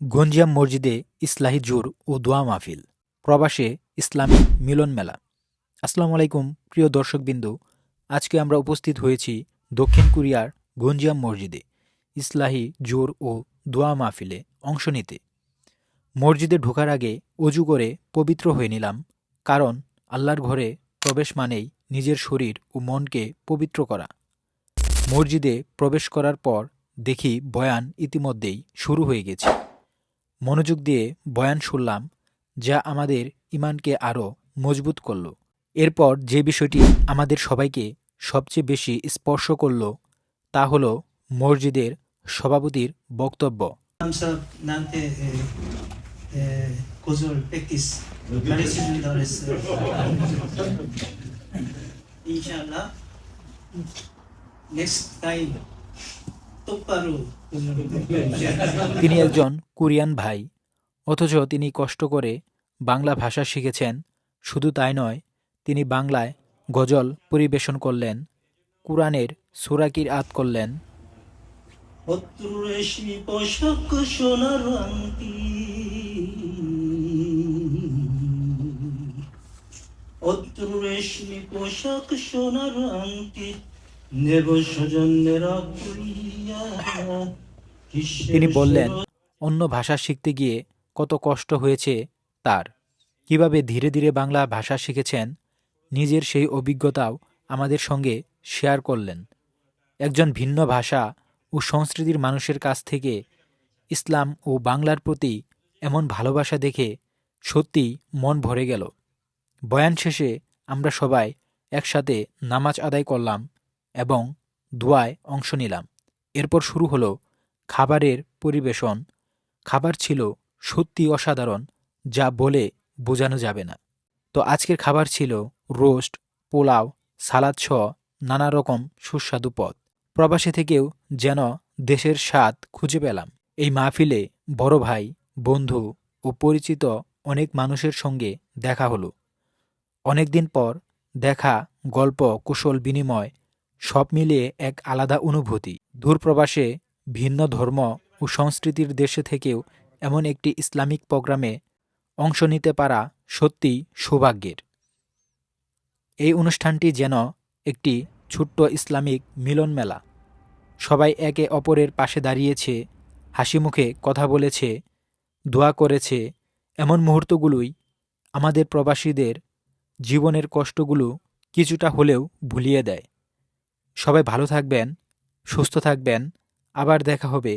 গঞ্জিয়াম মসজিদে ইসলাহি জোর ও দোয়া মাহফিল, প্রবাসে ইসলামী মিলন মেলা। আসসালামু আলাইকুম, প্রিয় দর্শকবিন্দু। আজকে আমরা উপস্থিত হয়েছি দক্ষিণ কোরিয়ার গঞ্জিয়াম মসজিদে ইসলাহি জোর ও দোয়া মাহফিলে অংশ নিতে। মসজিদে ঢোকার আগে অজু করে পবিত্র হয়ে নিলাম, কারণ আল্লাহর ঘরে প্রবেশ মানেই নিজের শরীর ও মনকে পবিত্র করা। মসজিদে প্রবেশ করার পর দেখি বয়ান ইতিমধ্যেই শুরু হয়ে গেছে। মনোযোগ দিয়ে বয়ান শুনলাম, যা আমাদের ইমানকে আরও মজবুত করল। এরপর যে বিষয়টি আমাদের সবাইকে সবচেয়ে বেশি স্পর্শ করল, তা হল মসজিদের সভাপতির বক্তব্য। ইনশাআল্লাহ নেক্সট টাইম তিনি একজন কোরিয়ান ভাই অথচ তিনি কষ্ট করে বাংলা ভাষা শিখেছেন। শুধু তাই নয় তিনি বাংলায় গজল পরিবেশন করলেন কুরআনের সুরাকির আত করলেন। অত্র রেশমি পোশাক সোনার আংটি। নেব সজন্যেরা তিনি বললেন, অন্য ভাষা শিখতে গিয়ে কত কষ্ট হয়েছে তার। কীভাবে ধীরে ধীরে বাংলা ভাষা শিখেছেন, নিজের সেই অভিজ্ঞতাও আমাদের সঙ্গে শেয়ার করলেন। একজন ভিন্ন ভাষা ও সংস্কৃতির মানুষের কাছ থেকে ইসলাম ও বাংলার প্রতি এমন ভালোবাসা দেখে সত্যি মন ভরে গেল। বয়ান শেষে আমরা সবাই একসাথে নামাজ আদায় করলাম এবং দোয়ায় অংশ নিলাম। এরপর শুরু হলো খাবারের পরিবেশন। খাবার ছিল সত্যি অসাধারণ, যা বলে বোঝানো যাবে না। তো আজকের খাবার ছিল রোস্ট, পোলাও, সালাদ সহ নানা রকম সুস্বাদু পদ। প্রবাসে থেকেও যেন দেশের স্বাদ খুঁজে পেলাম। এই মাহফিলে বড় ভাই, বন্ধু ও পরিচিত অনেক মানুষের সঙ্গে দেখা হলো। অনেকদিন পর দেখা, গল্প, কুশল বিনিময় সব মিলিয়ে এক আলাদা অনুভূতি। দূরপ্রবাসে ভিন্ন ধর্ম ও সংস্কৃতির দেশে থেকেও এমন একটি ইসলামিক প্রোগ্রামে অংশ নিতে পারা সত্যি সৌভাগ্যের। এই অনুষ্ঠানটি যেন একটি ছোট্ট ইসলামিক মিলন মেলা। সবাই একে অপরের পাশে দাঁড়িয়েছে, হাসি মুখে কথা বলেছে, দোয়া করেছে। এমন মুহূর্তগুলোই আমাদের প্রবাসীদের জীবনের কষ্টগুলো কিছুটা হলেও ভুলিয়ে দেয়। সবাই ভালো থাকবেন সুস্থ থাকবেন। আবার দেখা হবে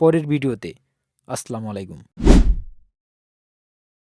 পরের ভিডিওতে। আসসালামু আলাইকুম।